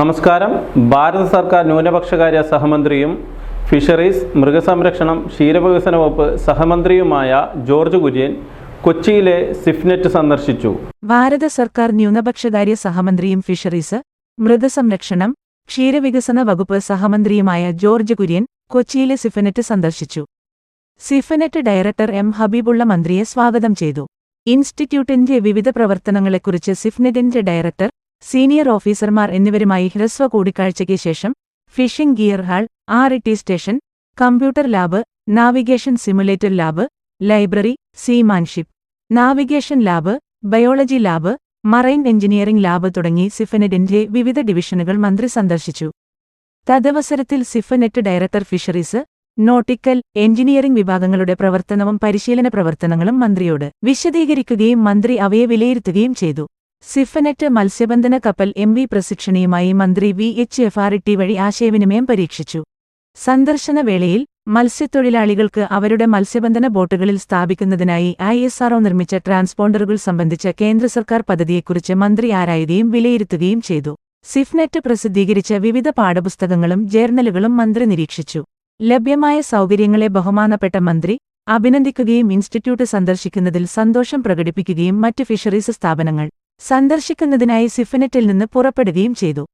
നമസ്കാരം. ഭാരത സർക്കാർ ന്യൂനപക്ഷകാര്യ സഹമന്ത്രിയും ഫിഷറീസ് മൃഗസംരക്ഷണം ക്ഷീരവികസന വകുപ്പ് സഹമന്ത്രിയുമായ ജോർജ് കുര്യൻ കൊച്ചിയിലെ സിഫ്നെറ്റ് സന്ദർശിച്ചു. ഭാരത സർക്കാർ ന്യൂനപക്ഷകാര്യ സഹമന്ത്രിയും ഫിഷറീസ് മൃഗസംരക്ഷണം ക്ഷീരവികസന വകുപ്പ് സഹമന്ത്രിയുമായ ജോർജ് കുര്യൻ കൊച്ചിയിലെ സിഫനെറ്റ് സന്ദർശിച്ചു. സിഫനെറ്റ് ഡയറക്ടർ എം. ഹബീബുള്ള മന്ത്രിയെ സ്വാഗതം ചെയ്തു. ഇൻസ്റ്റിറ്റ്യൂട്ടിന്റെ വിവിധ പ്രവർത്തനങ്ങളെക്കുറിച്ച് സിഫ്നെറ്റിന്റെ ഡയറക്ടർ സീനിയർ ഓഫീസർമാർ എന്നിവരുമായി ഹ്രസ്വ കൂടിക്കാഴ്ചയ്ക്ക് ശേഷം fishing gear hall R E T station computer lab navigation simulator lab library seamanship navigation lab biology lab marine engineering lab തുടങ്ങി സിഫനെറ്റിന്റെ വിവിധ ഡിവിഷനുകൾ മന്ത്രി സന്ദർശിച്ചു. തദവസരത്തിൽ CIFNET director fisheries nautical engineering വിഭാഗങ്ങളുടെ പ്രവർത്തനവും പരിശീലന പ്രവർത്തനങ്ങളും മന്ത്രിയോട് വിശദീകരിക്കുകയും മന്ത്രി അവയെ വിലയിരുത്തുകയും ചെയ്തു. സിഫനെറ്റ് മത്സ്യബന്ധന കപ്പൽ എം വി പ്രശിക്ഷണിയുമായി മന്ത്രി V H F R T വഴി ആശയവിനിമയം പരീക്ഷിച്ചു. സന്ദർശന വേളയിൽ മത്സ്യത്തൊഴിലാളികൾക്ക് അവരുടെ മത്സ്യബന്ധന ബോട്ടുകളിൽ സ്ഥാപിക്കുന്നതിനായി ഐ എസ് ആർഒ നിർമ്മിച്ച ട്രാൻസ്പോണ്ടറുകൾ സംബന്ധിച്ച കേന്ദ്ര സർക്കാർ പദ്ധതിയെക്കുറിച്ച് മന്ത്രി ആരായുകയും വിലയിരുത്തുകയും ചെയ്തു. സിഫ്നെറ്റ് പ്രസിദ്ധീകരിച്ച വിവിധ പാഠപുസ്തകങ്ങളും ജേർണലുകളും മന്ത്രി നിരീക്ഷിച്ചു. ലഭ്യമായ സൗകര്യങ്ങളെ ബഹുമാനപ്പെട്ട മന്ത്രി അഭിനന്ദിക്കുകയും ഇൻസ്റ്റിറ്റ്യൂട്ട് സന്ദർശിക്കുന്നതിൽ സന്തോഷം പ്രകടിപ്പിക്കുകയും മറ്റ് ഫിഷറീസ് സ്ഥാപനങ്ങൾ സന്ദർശിക്കുന്നതിനായി സിഫനെറ്റിൽ നിന്ന് പുറപ്പെടുകയും ചെയ്തു.